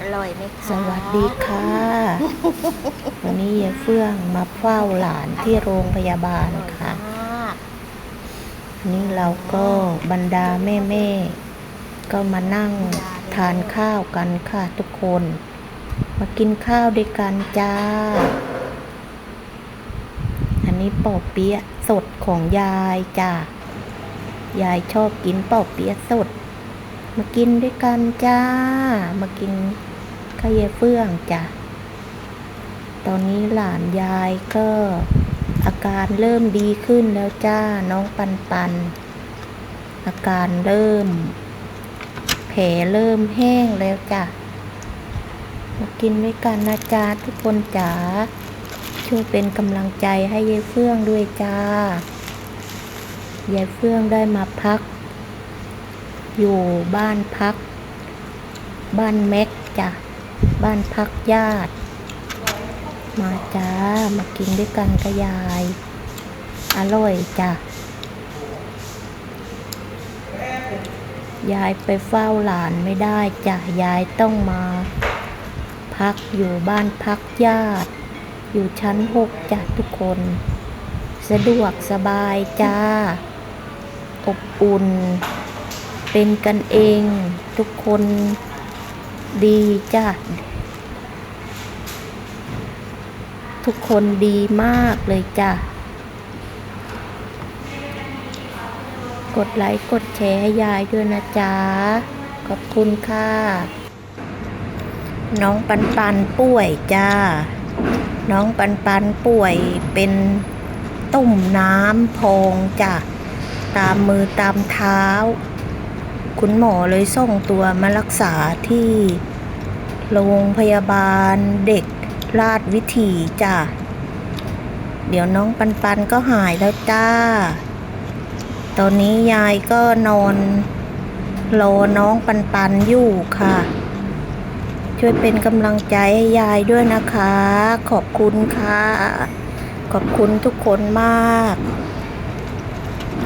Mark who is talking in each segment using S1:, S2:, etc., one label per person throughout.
S1: อร่อยไหมคะ
S2: สวัสดีค่ะ วันนี้ยายเฟื่องมาเฝ้าหลานที่โรงพยาบาล
S1: อร่อย
S2: ค่ะ
S1: มาก
S2: วันนี้เราก็บรรดาแม่ๆก็มานั่งทานข้าวกันค่ะทุกคน มากินข้าวด้วยกันจ้า อันนี้ปอเปี๊ยะสดของยายจ้ายายชอบกินปอเปี๊ยะสด มากินด้วยกันจ้า มากินข้าวยายเฟื่องจ้ะ ตอนนี้หลานยายก็อาการเริ่มดีขึ้นแล้วจ้า น้องปันปัน อาการเริ่ม แผลเริ่มแห้งแล้วจ้ะ มากินด้วยกันนะจ๊ะทุกคนจ๋า ช่วยเป็นกำลังใจให้ยายเฟื่องด้วยจ้า ยายเฟื่องได้มาพัก อยู่บ้านพัก บ้านแม็กจ้ะบ้านพักญาติ มาจ้ามากินด้วยกันกับยาย อร่อยจ้ะยายไปเฝ้าหลานไม่ได้จ้ะยายต้องมา พักอยู่บ้านพักญาติ อยู่ชั้นหกจ้ะทุกคน สะดวกสบายจ้า อบอุ่น เป็นกันเองทุกคนดีจ้ะทุกคนดีมากเลยจ้ะ กดไลค์กดแชร์ให้ยายด้วยนะจ๊ะ ขอบคุณค่ะ น้องปันปันป่วยจ้า น้องปันปันป่วยเป็นตุ่มน้ำพองจ้ะ ตามมือตามเท้า คุณหมอเลยส่งตัวมารักษาที่ โรงพยาบาลเด็กราชวิถีจ้ะ เดี๋ยวน้องปันปันก็หายแล้วจ้า ตอนนี้ยายก็นอนรอน้องปันปันอยู่ค่ะ ช่วยเป็นกำลังใจให้ยายด้วยนะคะ ขอบคุณค่ะ ขอบคุณทุกคนมาก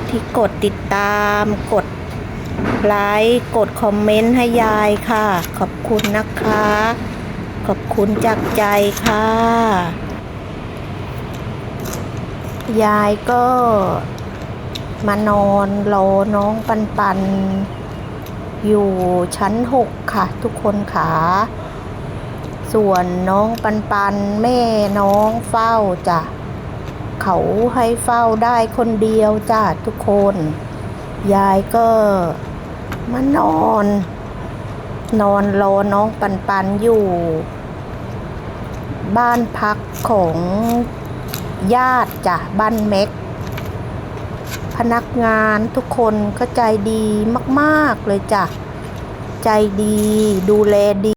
S2: ที่กดติดตามกด ไลค์กดคอมเมนต์ให้ยายค่ะ ขอบคุณนะคะ ขอบคุณจากใจค่ะ ยายก็มานอนรอน้องปันปัน อยู่ชั้นหกค่ะ ทุกคนค่ะ ส่วนน้องปันปันแม่น้องเฝ้าจ้ะเขาให้เฝ้าได้คนเดียวจ้ะทุกคน ยายก็ มานอน นอนรอน้องปันปันอยู่ บ้านพักของญาติจ้ะบ้านเม็ก พนักงานทุกคนก็ใจดีมาก ๆ เลยจ้ะ ใจดีดูแลดี